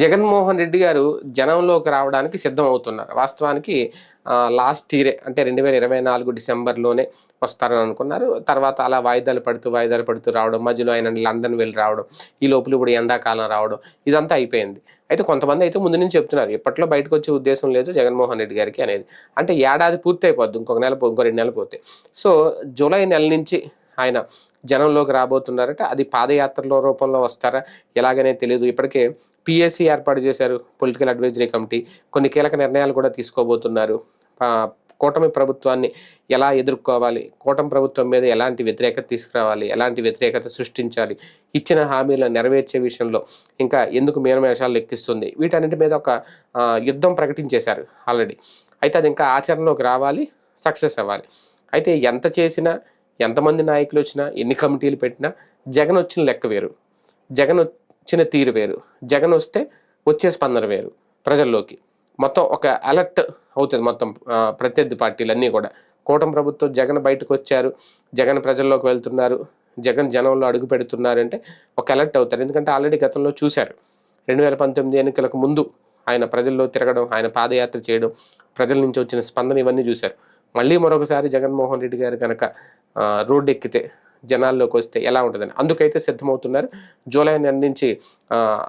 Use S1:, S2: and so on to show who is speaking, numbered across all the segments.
S1: జగన్మోహన్ రెడ్డి గారు జనంలోకి రావడానికి సిద్ధం అవుతున్నారు వాస్తవానికి లాస్ట్ ఇయరే అంటే రెండు వేల ఇరవై నాలుగు డిసెంబర్లోనే వస్తారని అనుకున్నారు. తర్వాత అలా వాయిదాలు పడుతూ వాయిదాలు పడుతూ రావడం మధ్యలో ఆయన లండన్ వెళ్ళి రావడం ఈ లోపల ఇప్పుడు ఎండాకాలం రావడం ఇదంతా అయిపోయింది. అయితే కొంతమంది అయితే ముందు నుంచి చెప్తున్నారు ఇప్పట్లో బయటకు వచ్చే ఉద్దేశం లేదు జగన్మోహన్ రెడ్డి గారికి అనేది. అంటే ఏడాది పూర్తి అయిపోద్ది ఇంకొక నెల ఇంకో రెండు నెలలు పోతే. సో జూలై నెల నుంచి ఆయన జనంలోకి రాబోతున్నారట. అది పాదయాత్రలో రూపంలో వస్తారా? ఎలాగనే తెలియదు ఇప్పటికే పిఎస్సి ఏర్పాటు చేశారు పొలిటికల్ అడ్వైజరీ కమిటీ. కొన్ని కీలక నిర్ణయాలు కూడా తీసుకోబోతున్నారు. కూటమి ప్రభుత్వాన్ని ఎలా ఎదుర్కోవాలి? కూటమి ప్రభుత్వం మీద ఎలాంటి వ్యతిరేకత తీసుకురావాలి? ఎలాంటి వ్యతిరేకత సృష్టించాలి? ఇచ్చిన హామీలను నెరవేర్చే విషయంలో ఇంకా ఎందుకు మీనమేషాలు లెక్కిస్తుంది? వీటన్నిటి మీద ఒక యుద్ధం ప్రకటించేశారు ఆల్రెడీ. అయితే అది ఇంకా ఆచరణలోకి రావాలి సక్సెస్ అవ్వాలి. అయితే ఎంత చేసినా ఎంతమంది నాయకులు వచ్చినా ఎన్ని కమిటీలు పెట్టినా జగన్ వచ్చిన లెక్క వేరు. జగన్ వచ్చిన తీరు వేరు. జగన్ వస్తే వచ్చే స్పందన వేరు ప్రజల్లోకి. మొత్తం ఒక అలర్ట్ అవుతుంది మొత్తం ప్రత్యర్థి పార్టీలు అన్నీ కూడా. కూటమి ప్రభుత్వం జగన్ బయటకు వచ్చారు జగన్ ప్రజల్లోకి వెళ్తున్నారు జగన్ జనంలో అడుగు పెడుతున్నారంటే ఒక అలర్ట్ అవుతారు. ఎందుకంటే ఆల్రెడీ గతంలో చూశారు. రెండు వేల పంతొమ్మిది ఎన్నికలకు ముందు ఆయన ప్రజల్లో తిరగడం ఆయన పాదయాత్ర చేయడం ప్రజల నుంచి వచ్చిన స్పందన ఇవన్నీ చూశారు. మళ్ళీ మరొకసారి జగన్మోహన్ రెడ్డి గారు కనుక రోడ్డు ఎక్కితే జనాల్లోకి వస్తే ఎలా ఉంటుందని. అందుకైతే సిద్ధమవుతున్నారు. జూలై నెల నుంచి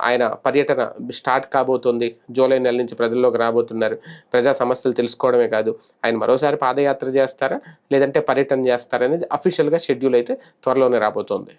S1: ఆయన పర్యటన స్టార్ట్ కాబోతుంది. జూలై నెల నుంచి ప్రజల్లోకి రాబోతున్నారు. ప్రజా సమస్యలు తెలుసుకోవడమే కాదు ఆయన మరోసారి పాదయాత్ర చేస్తారా? లేదంటే పర్యటన చేస్తారా అనేది అఫీషియల్గా షెడ్యూల్ అయితే త్వరలోనే రాబోతోంది.